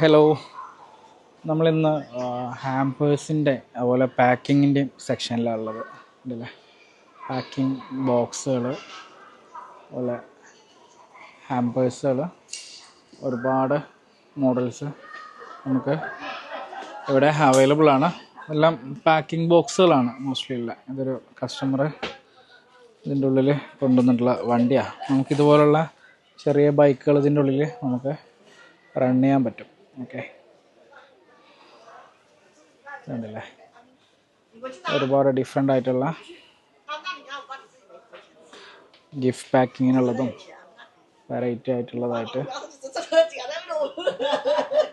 Hello നമ്മളിന്ന് ഹാമ്പേഴ്സിന്റെ അതുപോലെ പാക്കിങ്ങിന്റെയും സെക്ഷനിലാണ് ഉള്ളത് ഉണ്ടല്ലേ പാക്കിംഗ് ബോക്സുകൾ അതുപോലെ ഹാമ്പേഴ്സുകൾ ഒരുപാട് മോഡൽസ് നമുക്ക് ഇവിടെ അവൈലബിൾ ആണ്. എല്ലാം പാക്കിംഗ് ബോക്സുകളാണ് മോസ്റ്റ്ലി ഉള്ള. ഇതൊരു കസ്റ്റമർ ഇതിന്റെ ഉള്ളിൽ കൊണ്ടുവന്നിട്ടുള്ള വണ്ടിയാണ് നമുക്കിതുപോലുള്ള ചെറിയ ബൈക്കുകൾ ഇതിന്റെ ഉള്ളിൽ നമുക്ക് റൺ ചെയ്യാൻ പറ്റും. ഓക്കെ കണ്ടില്ലേ ഒരുപാട് ഡിഫറെന്റ് ആയിട്ടുള്ള ഗിഫ്റ്റ് പാക്കിങ്ങിനുള്ളതും വെറൈറ്റി ആയിട്ടുള്ളതായിട്ട്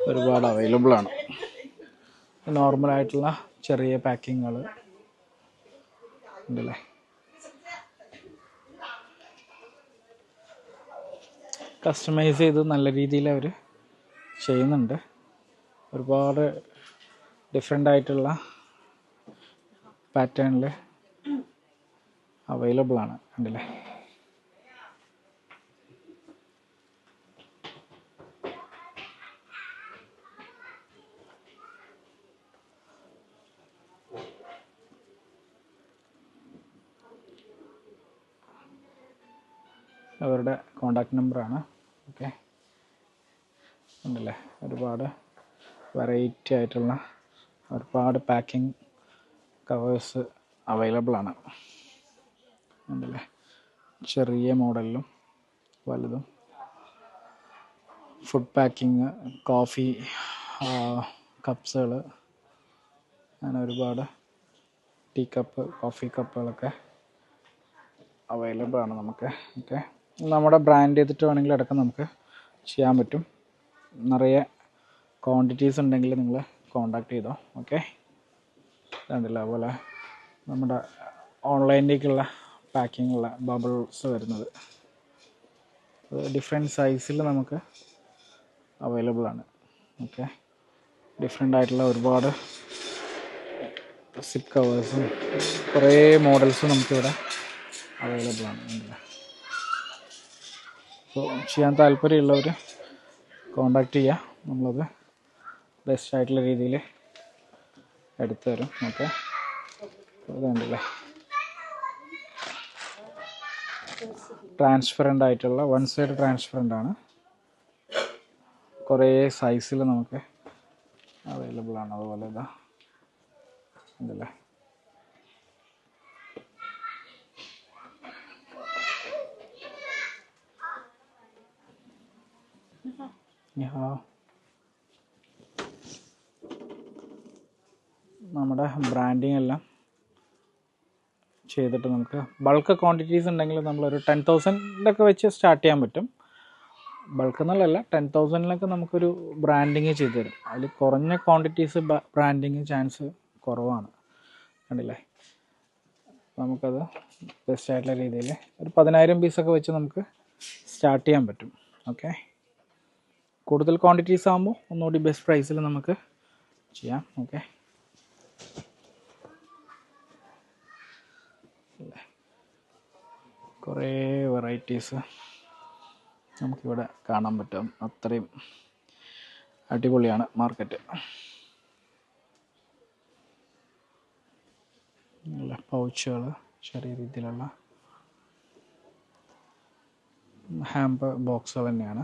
ഒരുപാട് അവൈലബിൾ ആണ്. നോർമൽ ആയിട്ടുള്ള ചെറിയ പാക്കിങ്ങുകൾ ഉണ്ടല്ലേ? കസ്റ്റമൈസ് ചെയ്ത് നല്ല രീതിയിൽ അവർ ചെയ്യുന്നുണ്ട്. ഒരുപാട് ഡിഫറെന്റ് ആയിട്ടുള്ള പാറ്റേണിൽ അവൈലബിൾ ആണ് കണ്ടില്ലേ? അവരുടെ കോണ്ടാക്ട് നമ്പറാണ് ഉണ്ടല്ലേ? ഒരുപാട് വെറൈറ്റി ആയിട്ടുള്ള ഒരുപാട് പാക്കിംഗ് കവേഴ്സ് അവൈലബിൾ ആണ്. ഉണ്ടല്ലേ? ചെറിയ മോഡലിലും വലുതും. ഫുഡ് പാക്കിങ് കോഫി കപ്സുകൾ അങ്ങനെ ഒരുപാട് ടീ കപ്പ് കോഫി കപ്പുകളൊക്കെ അവൈലബിൾ ആണ് നമുക്ക്. ഓക്കെ നമ്മുടെ ബ്രാൻഡ് ചെയ്തിട്ട് വേണമെങ്കിൽ അടക്കം നമുക്ക് ചെയ്യാൻ പറ്റും. നിറയെ ക്വാണ്ടിറ്റീസ് ഉണ്ടെങ്കിൽ നിങ്ങൾ കോണ്ടാക്ട് ചെയ്തോ ഓക്കെ കണ്ടില്ല അതുപോലെ നമ്മുടെ ഓൺലൈനിലേക്കുള്ള പാക്കിങ്ങുള്ള ബബിൾസ് വരുന്നത്. അത് ഡിഫറെന്റ് സൈസിൽ നമുക്ക് അവൈലബിൾ ആണ് ഓക്കെ ഡിഫറെന്റ് ആയിട്ടുള്ള ഒരുപാട് സിപ്പ് കവേഴ്സും കുറേ മോഡൽസും നമുക്കിവിടെ അവൈലബിൾ ആണ് അപ്പോൾ ചെയ്യാൻ താല്പര്യമുള്ളവർ കോണ്ടാക്ട് ചെയ്യുക നമ്മളത് ബെസ്റ്റ് ആയിട്ടുള്ള രീതിയിൽ എടുത്തു തരും. ഓക്കെ? അതുണ്ടല്ലേ ട്രാൻസ്പെറന്റ് ആയിട്ടുള്ള വൺ സൈഡ് ട്രാൻസ്പെറന്റ് ആണ്. കുറേ സൈസിൽ നമുക്ക് അവൈലബിൾ ആണ്. അതുപോലെ ഇതാ. ഉണ്ടല്ലേ നമ്മുടെ ബ്രാൻഡിങ് എല്ലാം ചെയ്തിട്ട് നമുക്ക് ബൾക്ക് ക്വാണ്ടിറ്റീസ് ഉണ്ടെങ്കിൽ നമ്മളൊരു ടെൻ തൗസൻഡിലൊക്കെ വെച്ച് സ്റ്റാർട്ട് ചെയ്യാൻ പറ്റും. ബൾക്ക് എന്നുള്ളതല്ല ടെൻ തൗസൻഡിലൊക്കെ നമുക്കൊരു ബ്രാൻഡിങ് ചെയ്തു തരും അതിൽ കുറഞ്ഞ ക്വാണ്ടിറ്റീസ് ബ്രാൻഡിങ് ചാൻസ് കുറവാണ്. കണ്ടില്ലേ? നമുക്കത് ബെസ്റ്റ് ആയിട്ടുള്ള രീതിയിൽ ഒരു പതിനായിരം പീസൊക്കെ വെച്ച് നമുക്ക് സ്റ്റാർട്ട് ചെയ്യാൻ പറ്റും. ഓക്കെ കൂടുതൽ ക്വാണ്ടിറ്റീസ് ആകുമ്പോൾ ഒന്നുകൂടി ബെസ്റ്റ് പ്രൈസിൽ നമുക്ക് ചെയ്യാം. ഓക്കെ കുറേ വെറൈറ്റീസ് നമുക്കിവിടെ കാണാൻ പറ്റും. അത്രയും അടിപൊളിയാണ് മാർക്കറ്റ് നല്ല പൗച്ചുകൾ ചെറിയ രീതിയിലുള്ള ഹാമ്പ് ബോക്സുകൾ തന്നെയാണ്.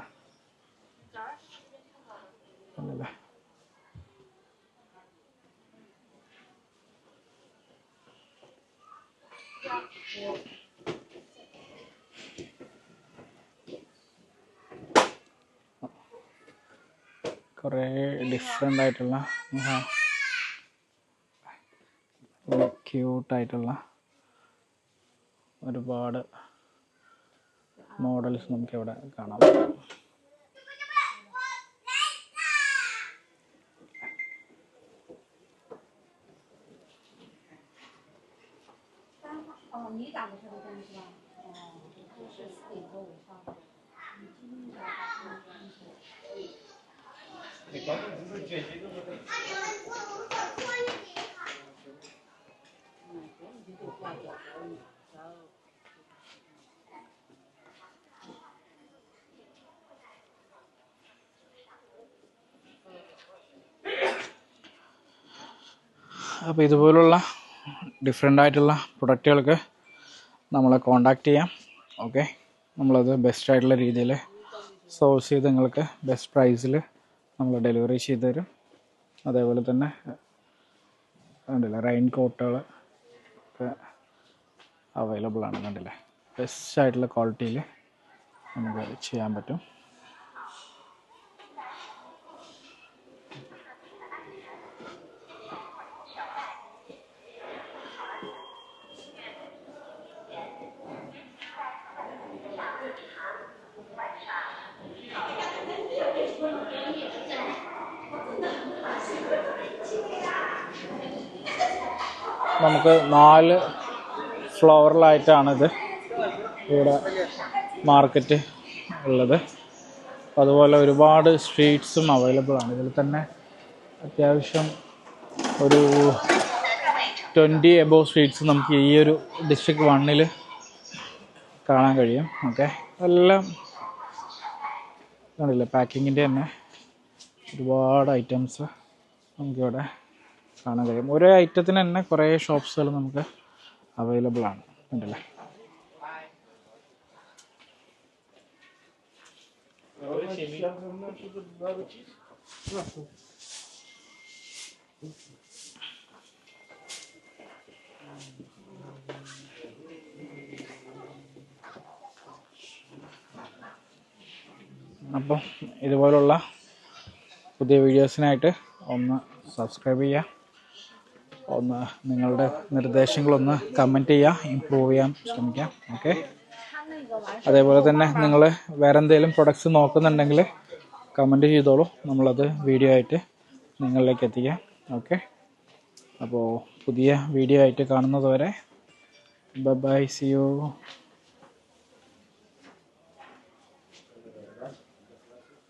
കുറേ ഡിഫറെന്റ് ആയിട്ടുള്ള ക്യൂട്ടായിട്ടുള്ള ഒരുപാട് മോഡൽസ് നമുക്കിവിടെ കാണാം Thank you. 你管你不是解决这个。他有人说我手搓你给他。嗯，这你就挂掉了，走。അപ്പോൾ ഇതുപോലുള്ള ഡിഫറെന്റ് ആയിട്ടുള്ള പ്രൊഡക്റ്റുകൾക്ക് നമ്മളെ കോണ്ടാക്ട് ചെയ്യാം ഓക്കെ നമ്മളത് ബെസ്റ്റ് ആയിട്ടുള്ള രീതിയിൽ സോഴ്സ് ചെയ്ത് നിങ്ങൾക്ക് ബെസ്റ്റ് പ്രൈസിൽ നമ്മൾ ഡെലിവറി ചെയ്ത് തരും. അതേപോലെ തന്നെ കണ്ടില്ലേ റെയിൻ കോട്ടുകൾ ഒക്കെ അവൈലബിൾ ആണ് കണ്ടില്ലേ. ബെസ്റ്റ് ആയിട്ടുള്ള ക്വാളിറ്റിയിൽ നമുക്ക് ചെയ്യാൻ പറ്റും. നമുക്ക് നാല് ഫ്ലോറിലായിട്ടാണിത് ഇവിടെ മാർക്കറ്റ് ഉള്ളത്. അതുപോലെ ഒരുപാട് സ്ട്രീറ്റ്സും അവൈലബിൾ ആണ്. ഇതിൽ തന്നെ അത്യാവശ്യം ഒരു ട്വന്റി എബോവ് സ്ട്രീറ്റ്സ് നമുക്ക് ഈ ഒരു ഡിസ്ട്രിക്ട് വണ്ണിൽ കാണാൻ കഴിയും. ഓക്കെ. എല്ലാം കണ്ടില്ല? പാക്കിങ്ങിന്റെ തന്നെ ഒരുപാട് ഐറ്റംസ് നമുക്കിവിടെ കാണാൻ കഴിയും ഒരേ ഐറ്റത്തിന് തന്നെ കുറേ ഷോപ്സുകൾ നമുക്ക് അവൈലബിൾ ആണ്. ഉണ്ടല്ലേ? അപ്പം ഇതുപോലുള്ള പുതിയ വീഡിയോസിനായിട്ട് ഒന്ന് സബ്സ്ക്രൈബ് ചെയ്യുക. ഒന്ന് നിങ്ങളുടെ നിർദ്ദേശങ്ങളൊന്ന് കമന്റ് ചെയ്യുക ഇമ്പ്രൂവ് ചെയ്യാൻ ശ്രമിക്കാം ഓക്കെ അതേപോലെ തന്നെ നിങ്ങൾ വേറെ എന്തെങ്കിലും പ്രൊഡക്ട്സ് നോക്കുന്നുണ്ടെങ്കിൽ കമന്റ് ചെയ്തോളൂ നമ്മളത് വീഡിയോ ആയിട്ട് നിങ്ങളിലേക്ക് എത്തിക്കാം ഓക്കെ അപ്പോൾ പുതിയ വീഡിയോ ആയിട്ട് കാണുന്നതുവരെ ബൈ സി യു